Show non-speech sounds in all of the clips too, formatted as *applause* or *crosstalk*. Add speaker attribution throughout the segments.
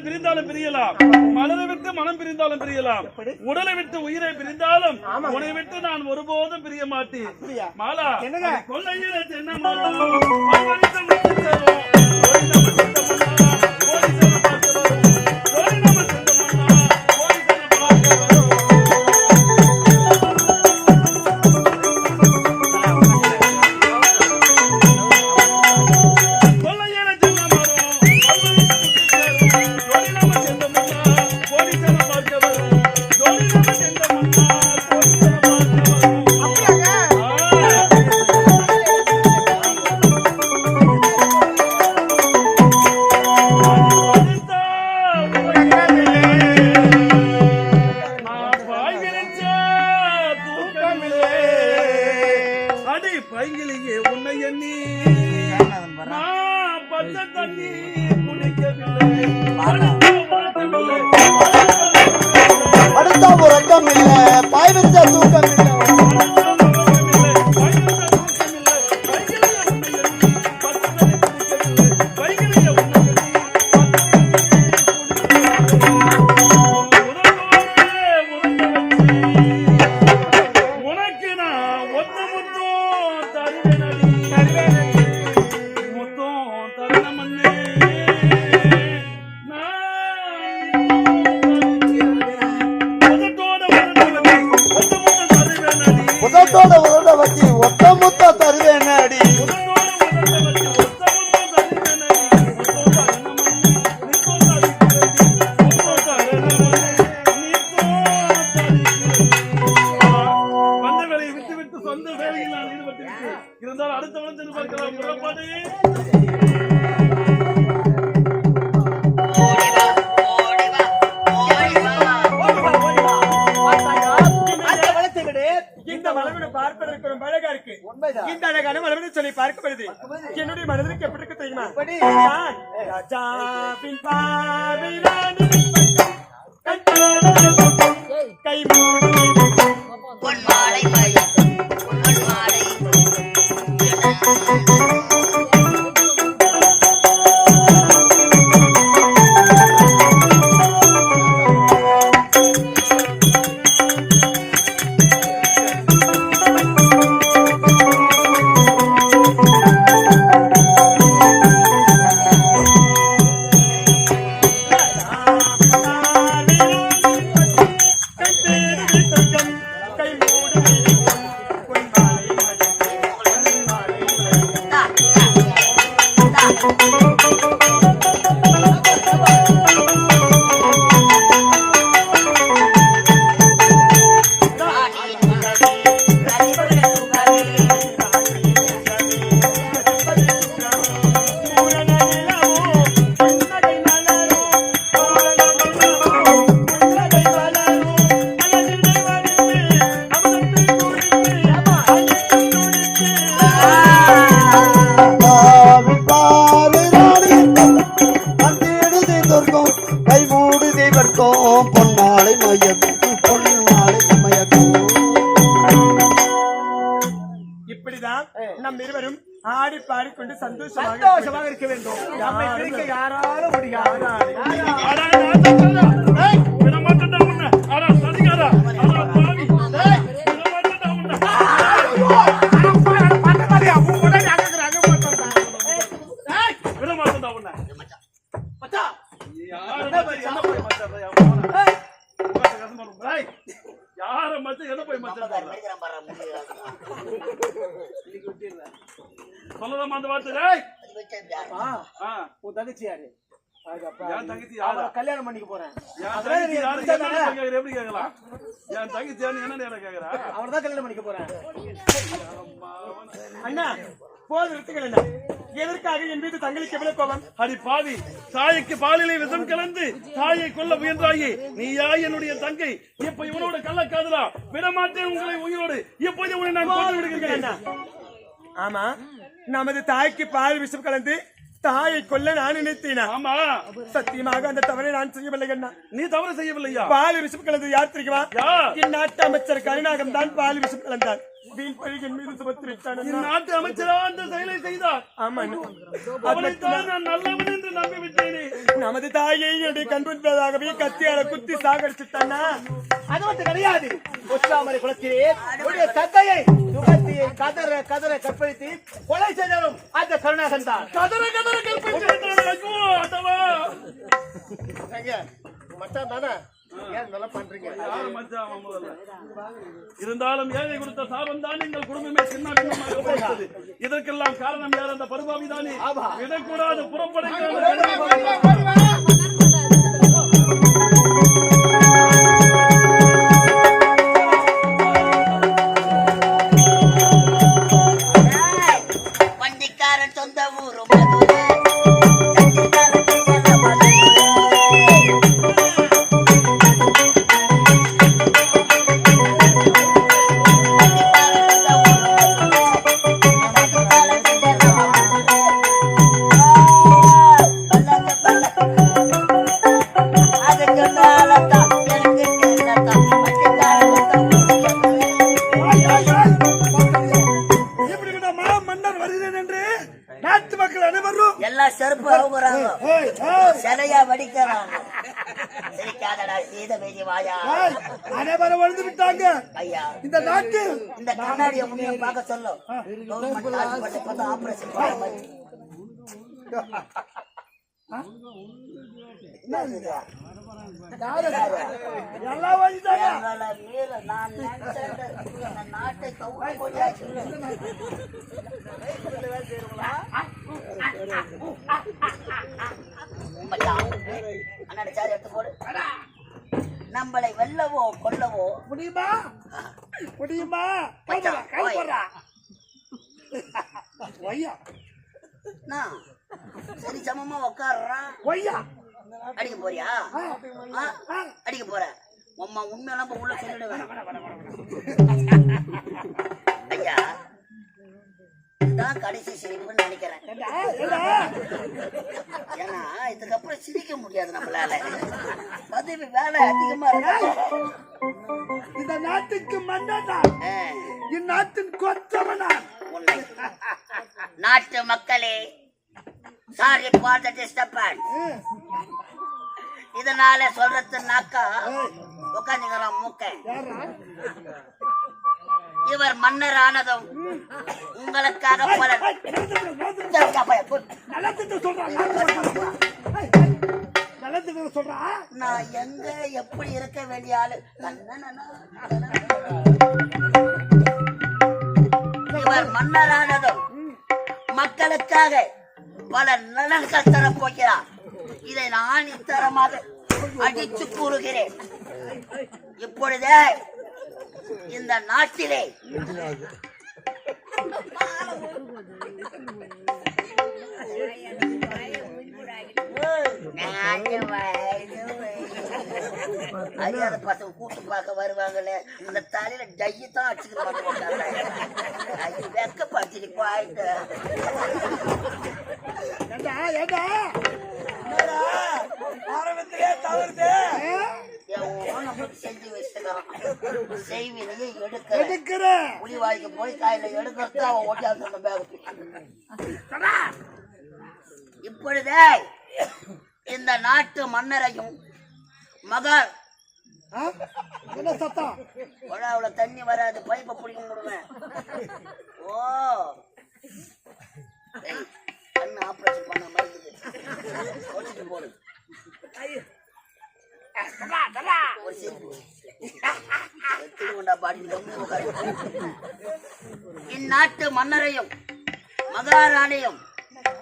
Speaker 1: விட்டு பிரிந்தாலும் பிரியலாம். மலரை விட்டு மனம் பிரிந்தாலும் பிரியலாம். உடலை விட்டு உயிரை பிரிந்தாலும் உன்னை விட்டு நான் ஒருபோதும் பிரிய மாட்டேன்? மாலா
Speaker 2: என்னங்க?
Speaker 1: அது
Speaker 3: இந்த மலர்விட பார்ப்பதற்கு ரொம்ப அழகா இருக்கு. இந்த அழகான மலர்விட சொல்லி பார்க்கப்படுது. என்னுடைய மனதிற்கு எப்படி இருக்கு தெரியுமா? ராஜாவின் பார்வையிலான கண்டான கை மூடி.
Speaker 4: பொன்மாலை
Speaker 3: கை
Speaker 5: துர்க்கம் கை மூடுதி வர்க்கம் பொன்னாலை மயக்கும் பொன்னாலை மயக்கும்
Speaker 3: இப்படிதான் நம் இருவரும் ஆடி பாடிக்கொண்டு சந்தோஷமாக
Speaker 2: சந்தோஷமாக இருக்க வேண்டும். நம்மை பிரிக்க யாராலும் முடியாது. உன் தங்கச்சி யாரு? அதுக்கப்பா,
Speaker 1: என் தங்கச்சி யாரா?
Speaker 2: அவளை கல்யாணம் பண்ணிக்க போறேன்.
Speaker 1: என்
Speaker 2: அதெல்லாம்
Speaker 1: தங்கச்சி
Speaker 2: நீ
Speaker 1: யாரு? கேக்குற, எப்படி கேட்கலாம்? என் தங்கச்சி எனக்கு கேக்குறா?
Speaker 2: அவனை தான் கல்யாணம் பண்ணிக்க போறேன்.
Speaker 3: அண்ணா போது எதற்காக என் மீது தங்களுக்கு எவ்வளவு கோபம்?
Speaker 1: அடி பாவி தாய்க்கு பாலிலே விஷம் கலந்து தாயை கொல்ல முயன்றாயே. நீயா என்னுடைய தங்கை? இப்ப இவனோட கள்ளக்காதலா? விடமாட்டேன் உங்களை உயிரோடு. இப்போது உன்னை நான் கொண்டு விடுகிறேன்.
Speaker 3: ஆமா நமது தாய்க்கு பால் விஷம் கலந்து தாயை கொல்ல நான் நினைத்தேனா?
Speaker 1: ஆமா.
Speaker 3: சத்தியமாக அந்த தவறை நான் செய்யவில்லை அண்ணா.
Speaker 1: நீ தவறு செய்யவில்லையா?
Speaker 3: பால் விஷம் கலந்து யார் தெரியுமா? இந்நாட்டு அமைச்சர் கருணாகம் தான் பால் விஷம் கலந்தார். வீண் பழிகள் மீது சுமத்தி விட்டான் அண்ணா.
Speaker 1: இந்நாட்டு அமைச்சரா அந்த செயலை செய்தார்.
Speaker 3: ஆமா.
Speaker 1: அவனைத்தான் நான் நல்லவன் என்று நம்பி விட்டேனே
Speaker 3: நமது தாயை என்னுடைய கண்புண்பதாகவே கத்தியால குத்தி சாகடிச்சுட்டானா?
Speaker 2: அது மட்டும் கிடையாது. ஒற்றாமரை குலத்திலே உடைய தந்தையை சுகத்தியை கதற கதற கற்பழித்து கொலை செய்தவரும் அந்த கருணாகன் தான்.
Speaker 1: கதற கதற ஆண்டவா
Speaker 2: மச்சான் தானே? ஏன் நல்லா பண்றீங்க?
Speaker 1: யாரு மச்சான் அவன் முதல்ல? இருந்தாலும் ஏழை கொடுத்த சாபம் தான் எங்கள் குடும்பமே சின்ன இதற்கெல்லாம் காரணம் யார்? அந்த பருபாவி தானே. விடக்கூடாது புறப்படைக்காது
Speaker 5: அனைவரும் வந்து விட்டாங்க.
Speaker 4: ஐயா
Speaker 5: இந்த நாட்டு
Speaker 4: இந்த கண்ணாடிய முன்னைய பார்க்க சொல்லும் ஆபரேஷன் நாட்டை எடுத்து போடு. நம்மளை வெல்லவோ கொல்லவோ.
Speaker 5: முடியுமா? முடியுமா? ஒய்யா.
Speaker 4: நான் சரி சமமா உட்காடுறான்
Speaker 5: ஒய்யா.
Speaker 4: அடிக்க போறியா? அடிக்க போற. உம்மா உண்மையெல்லாம் உள்ள சொல்லிடுவேன். ஐயா. இதுதான் கடைசி சிரிப்புன்னு நினைக்கிறேன். ஏன்னா இதுக்கப்புறம் சிரிக்க முடியாது நம்மளால. பதவி வேலை அதிகமா இருக்கு
Speaker 5: இந்த நாட்டுக்கு மன்னனா? இந்நாட்டின் கொத்தவனா
Speaker 4: உண்மை நாட்டு மக்களே சாரி ஃபார் த டிஸ்டர்பன்ஸ் இதனால சொல்றது நாக்கா உட்காந்துக்கலாம் மூக்க. இவர் மன்னர் ஆனதும் உங்களுக்காக பல நான் எங்க எப்படி இருக்க வேண்டிய ஆளு? தன்னனனா, இவர் மன்னரானதும் மக்களுக்காக பல நலன்கள் தரப் இதை நான் இத்தரமாக அடித்து கூறுகிறேன். இப்பொழுதே இந்த நாட்டிலே. அறியாத பசங்க கூட்டு பார்க்க வருவாங்களே அந்த தலையில டையை தான் அடிச்சுக்கிற மாட்டேன் வெக்க பச்சிரி போயிட்டு
Speaker 3: ஆரம்பத்திலே தவறுது.
Speaker 4: செஞ்சு வச்சுக்கிறான் செய்வினையை எடுக்கிற
Speaker 5: எடுக்கிற.
Speaker 4: புலி வாய்க்கு போய் காயில எடுக்கிறது அவன் ஓட்டியாந்து அந்த பேக் இப்பொழுதே இந்த நாட்டு மன்னரையும்?
Speaker 5: என்ன சத்தம்?
Speaker 4: குழாவுல தண்ணி வராது பைப்பை பிடிக்க முடியுவேன் ஓ. கண்ணு ஆபரேஷன் பண்ண ஒட்டிட்டு போடு. *laughs* இந்நாட்டு மன்னரையும் மகாராணியும்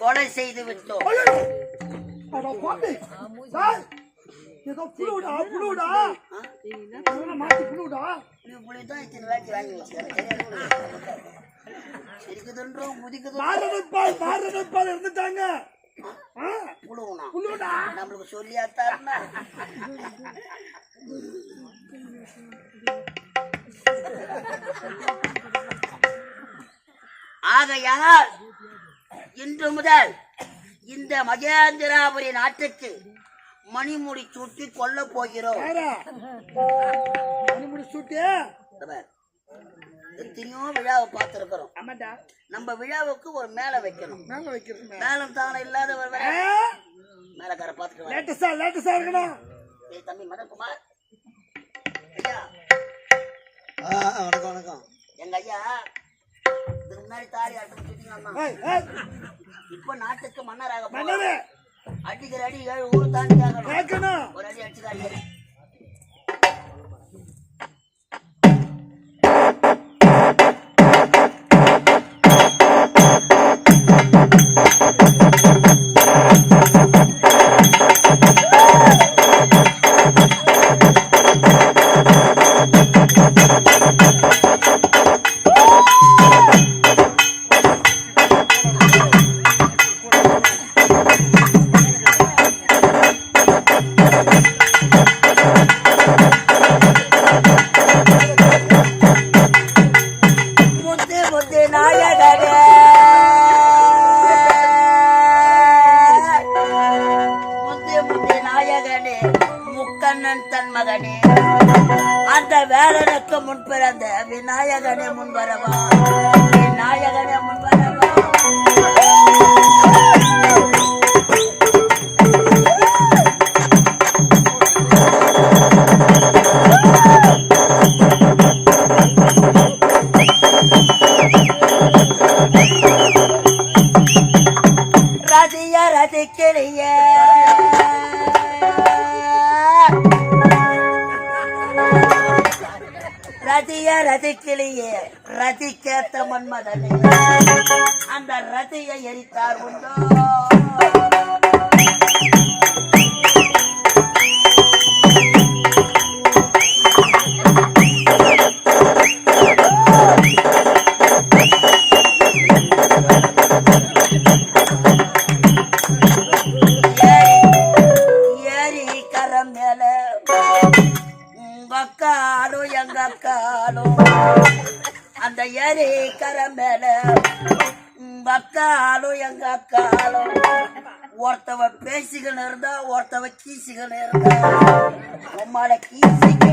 Speaker 4: கொலை செய்து விட்டோம்.
Speaker 5: ஏதோ புழுடா புழுடா மாத்தி புழுடா
Speaker 4: புளி இத்தனை வாங்கி வச்சுக்கிறேன் சிரிக்குதுன்றோம் முதிக்குது
Speaker 5: இருந்துட்டாங்க
Speaker 4: புழுவுனா நம்மளுக்கு சொல்லியாத்தாருன்னா ஆகையால் இன்று முதல் இந்த மகேந்திராபுரி நாட்டுக்கு மணிமுடி சூட்டி கொல்ல போகிறோம்.
Speaker 5: மணிமுடி சூட்டி.
Speaker 4: எத்தனையோ விழாவை பார்த்திருக்கிறோம்.
Speaker 5: ஆமாடா.
Speaker 4: நம்ம விழாவுக்கு ஒரு மேல வைக்கணும்.
Speaker 5: நாங்க வைக்கிறோம்
Speaker 4: மேலம் தானம் இல்லாத ஒரு மேலக்கார பார்த்துட்டு வரேன்.
Speaker 5: லேட்டஸ்டா லேட்டஸ்டா இருக்கணும்.
Speaker 4: ஏய் தம்பி மதன்குமார். ஐயா
Speaker 2: வணக்கம் வணக்கம்.
Speaker 4: எங்க ஐயா இதுக்கு முன்னாடி தாலி அட்டு சுத்தினாமா
Speaker 5: ஏய் ஏய்.
Speaker 4: இப்ப நாட்டுக்கு மன்னராக.
Speaker 5: மன்னரே.
Speaker 4: அடிக்கிற அடி ஏழு ஊரு தாண்டி ஆகணும். ஒரு அடி அடிச்சுக்காரு ஒருத்தவ கீசிக்கணும் இருந்தா உம்மால கீசிக்கிட்ட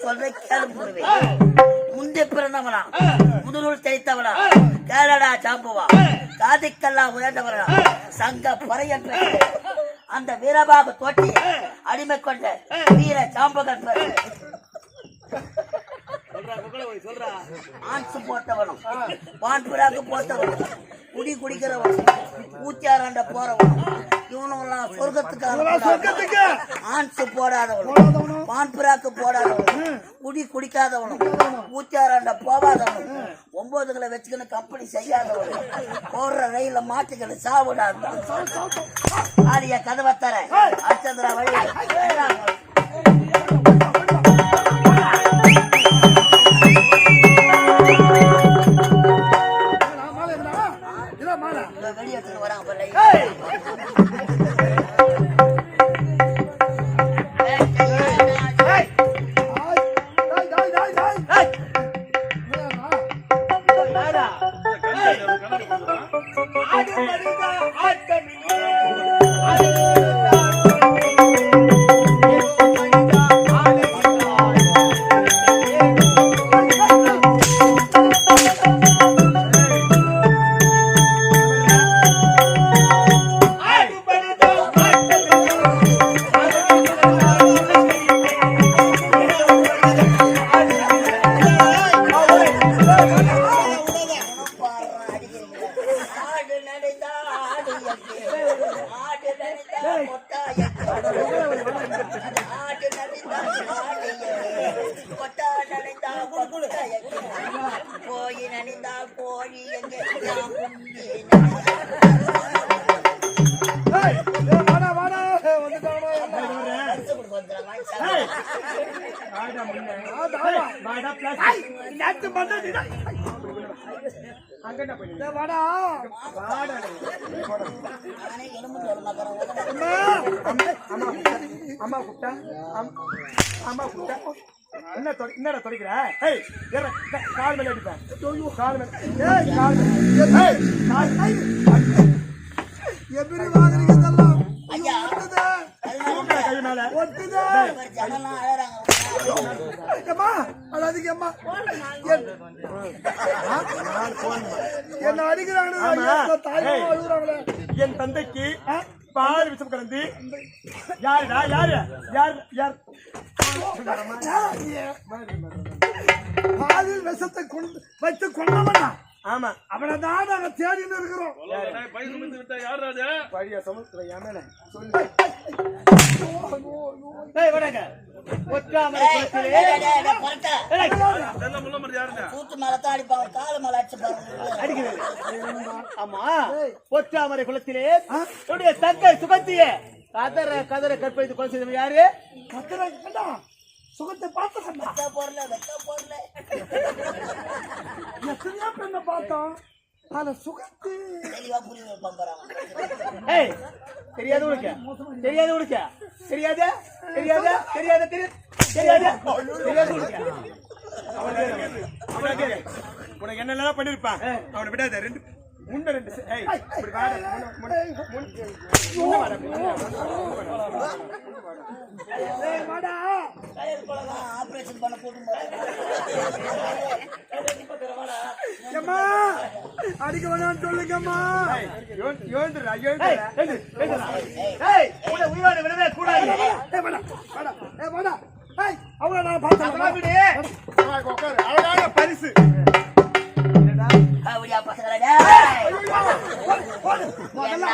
Speaker 4: ஒரு விண்ணப்பம் சொல்ற கேளு குருவே முந்தி பிறந்தவனா முதுநூல் தெளித்தவனா கேளடா சாம்புவா காதிக்கெல்லாம் உயர்ந்தவனா சங்க பறையன் அந்த வீரபாகு தோட்டி அடிமை கொண்ட வீர சாம்பகன். ஆன்சு போட்டவனும் பான்புராக்கு போட்டவனும் குடி குடிக்கிறவனும் ஊச்சாராண்ட போறவனும் இவனும் சொர்க்கத்துக்கு ஆன்சு போடாதவனும். பான்புராக்கு போடாதவனும் குடி குடிக்காதவனும். ஊச்சாராண்ட போகாதவனும் ஒன்பதுகளை வச்சுக்கின்னு கம்பெனி செய்யாதவனும். போடுற ரயில மாட்டுகளை சாவிடாத ஆலிய கதவை தர அச்சந்திரா வழி.
Speaker 5: அம்மா.
Speaker 3: அம்மா கூப்பிட்டா அம்மா கூப்பிட்டா என்ன என்னடா தொலைக்கிற ஏய் கால் மேல அடிப்பேன் கால் மேல ஏய் கால் ஏய் கால்
Speaker 5: எப்படி வாங்குறீங்க இதெல்லாம்?
Speaker 4: ஐயா.
Speaker 5: ஒட்டுதே.
Speaker 3: கை மேல
Speaker 5: ஒட்டுதே. ஏம்மா, அழாதீங்க, அம்மா. என்- என்ன அழுகுறாங்களே.
Speaker 3: என் தந்தைக்கு பால் விஷம் கலந்து. யாருடா யாரு யார்? யார்
Speaker 5: பாலில் விஷத்தை கொண்டு வைத்து கொண்டவனா
Speaker 3: ஆமா.
Speaker 5: அவனை தான் நாங்க தேடின்னு இருக்கிறோம்.
Speaker 3: பழிய
Speaker 2: ஏய், வணங்க. ஒற்றாமரை உன்னுடைய தங்கை சுகத்தியே கதற கதற கற்பழித்து கொலை செய்தவன் யாரு?
Speaker 5: கத்திர கண்டா சுகத்தை பார்த்து கண்டா
Speaker 4: வெக்க போறல வெக்க போறல
Speaker 5: எத்தனையோ பெண்ணை பார்த்தோம். ஆனா சுகத்து.
Speaker 4: தெளிவா புரிய
Speaker 2: ஏய் தெரியாது உனக்கு. தெரியாது உனக்கு. தெரியாத? தெரியாத? தெரியாத? தெரி- தெரியாத? தெரியாது உனக்கு.
Speaker 3: அவனை கேளு. உனக்கு என்னெல்லாம் பண்ணிருப்பான்? அவனை விடாத ரெண்டு முன்ன ரெண்டு சே- ஏய் இப்படி வாடா முன்ன முன்ன முன்ன. முன்ன வாடா
Speaker 4: ஆபரேஷன் பண்ண கூட்டும்
Speaker 5: அடிக்க வேணாம் சொல்லுங்கம்மா
Speaker 2: எழுந்துடா. உயிரோடு விடவே கூடாது
Speaker 5: அவங்கள நான் பார்த்தேன்
Speaker 3: அழகான பரிசு
Speaker 4: அப்படியா பசங்களா
Speaker 5: முதல்ல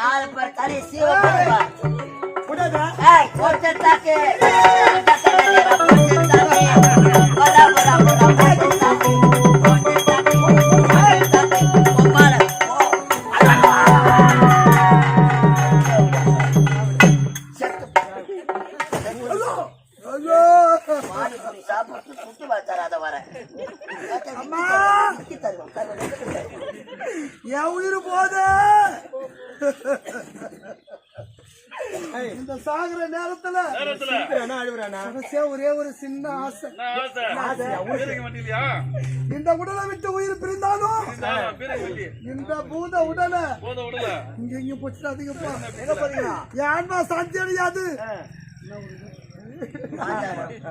Speaker 4: நாலு பேர் தலையை சீவ போடுவா ஒருத்தர் தாக்கு.
Speaker 5: இங்க இங்க போச்சுடாதீங்கப்பா. எங்க போறீங்க? என் ஆன்மா சாந்தி அடையாது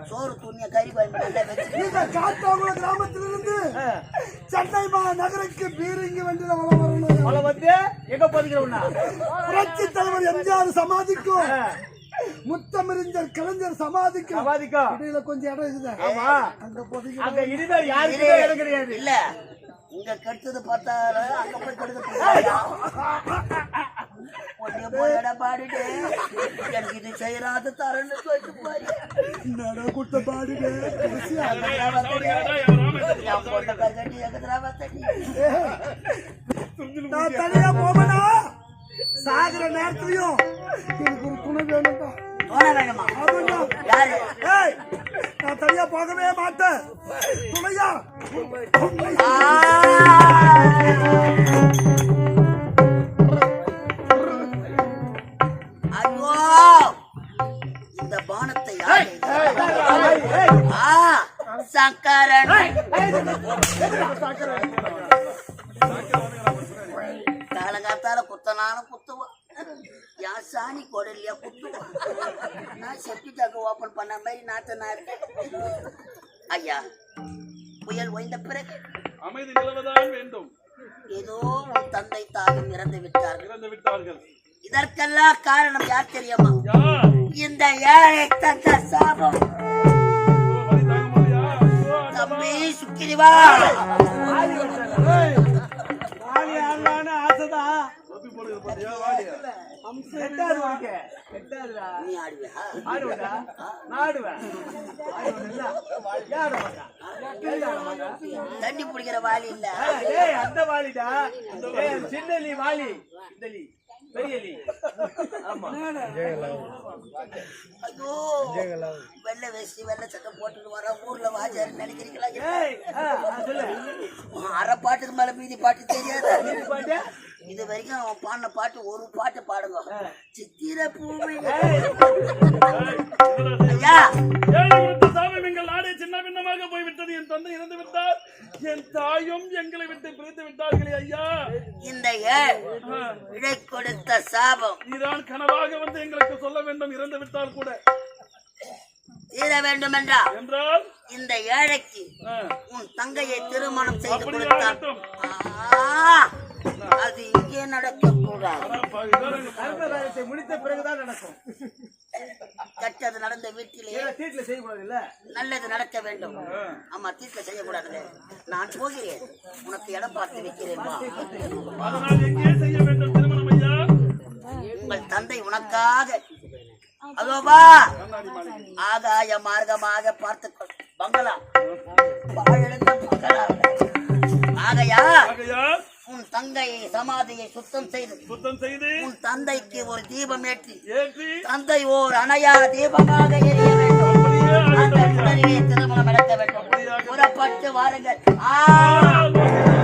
Speaker 4: சோறு துணிய கறி
Speaker 5: காத்தாங்குள கிராமத்திலிருந்து சென்னை நகருக்கு பீரங்கி வண்டியில வளம் வரணும்.
Speaker 2: வந்து எங்க
Speaker 5: புரட்சி தலைவர் எம்ஜிஆர் சமாதிக்கும். முத்தமிறிஞர் கலைஞர் சமாதிக்கும்.
Speaker 2: சமாதிக்கும்.
Speaker 5: இடையில கொஞ்சம் இடம் இருக்குது.
Speaker 2: ஆமா.
Speaker 5: அங்க போதீங்க
Speaker 2: அங்க இனிமேல் யாருக்குமே இடம் கிடையாது.
Speaker 4: இல்ல. இங்க கெட்டது பார்த்தாரு அங்க போய் கெடுத்து பாடிட்டு எனக்கு இது செய்யறாது தரன்னு சொல்லிட்டு வத்தடி
Speaker 5: நான் தனியா போவனா? சாகுற நேரத்துலயும் எனக்கு ஒரு துணை வேணும்டா. நான் தனியா போகவே மாட்டேன் துணையா
Speaker 4: இந்த பானத்தை சங்கரன் காலங்காத்தால குத்தனாலும் குத்துவான் என் சாணி கொடலையா குத்துவான் நான் செப்டி டேங்க் ஓபன் பண்ண மாதிரி நாத்த நான் இருக்கேன் ஐயா புயல் ஓய்ந்த பிறகு
Speaker 1: அமைதி நிலவதான் வேண்டும்.
Speaker 4: ஏதோ உன் தந்தை தாயும் இறந்து விட்டார்கள்.
Speaker 1: இறந்து விட்டார்கள்.
Speaker 4: இதற்கெல்லாம் காரணம் யார் தெரியுமா? இந்த ஏழை தந்த சாபம். தம்பி சுக்கிரிவா.
Speaker 2: ஆசைதான்.
Speaker 1: போடுறது பாத்தியா? வாடியா?
Speaker 2: எட்டாவது உனக்கு. எட்டாவதுடா
Speaker 4: நீ ஆடுவியா
Speaker 2: ஆடுவதா நான் ஆடுவேன். ஆடுவேன்ல
Speaker 4: தண்ணி பிடிக்கிற வாலி இல்ல.
Speaker 2: ஏய் அந்த வாலிடா. ஏய் சின்ன லீ வாலி இந்த லீ பெரிய லீ ஆமா
Speaker 4: ஐயோ வெள்ளை வேஷ்டி வெள்ளை சட்டை போட்டுட்டு வர ஊர்ல வாஜாரு நினைக்கிறீங்களா? அரை பாட்டுக்கு மேல மீதி பாட்டு தெரியாது?
Speaker 2: இது பாட்டு?
Speaker 4: இது வரைக்கும் அவன் பாடின பாட்டு ஒரு பாட்டு பாடுங்க. சித்திர பூமி. ஐயா.
Speaker 1: சாபம் எங்கள் நாடே சின்ன பின்னமாக போய்விட்டது. என் தந்தை இறந்து விட்டார். என் தாயும் எங்களை விட்டு பிரித்து விட்டார்களே ஐயா.
Speaker 4: இந்த விடை கொடுத்த சாபம்?
Speaker 1: நீதான் கனவாக வந்து எங்களுக்கு சொல்ல வேண்டும். இறந்து விட்டால் கூட.
Speaker 4: தீர வேண்டும் என்றா
Speaker 1: என்றால்?
Speaker 4: இந்த ஏழைக்கு உன் தங்கையை திருமணம் செய்து. ஆ, அது இங்கே நடக்க கூடாது
Speaker 1: அதான் பாவி, இதான் எனக்கு
Speaker 2: கர்ம காரியத்தை முடித்த பிறகுதான் நடக்கும்.
Speaker 4: நடந்த வீட்டிலே
Speaker 2: தீட்டுல
Speaker 4: நல்லது நடக்க வேண்டும். ஆமா தீர்க்க செய்யக்கூடாது நான் போகிறேன். உனக்கு இடம் பார்த்து வைக்கிறேன் உங்கள் தந்தை உனக்காக. அதோ வா. ஆகாய மார்க்கமாக பார்த்துக்கொள் பங்களா. ஆகையா? தங்கையை சமாதியை சுத்தம் செய்து
Speaker 1: சுத்தம் செய்து
Speaker 4: உன் தந்தைக்கு ஒரு தீபம் ஏற்றி
Speaker 1: ஏற்றி
Speaker 4: தந்தை ஓர் அணையா தீபமாக எரிய வேண்டும். அந்த திருமணம் நடக்க வேண்டும். புறப்பட்டு வாருங்கள். ஆ.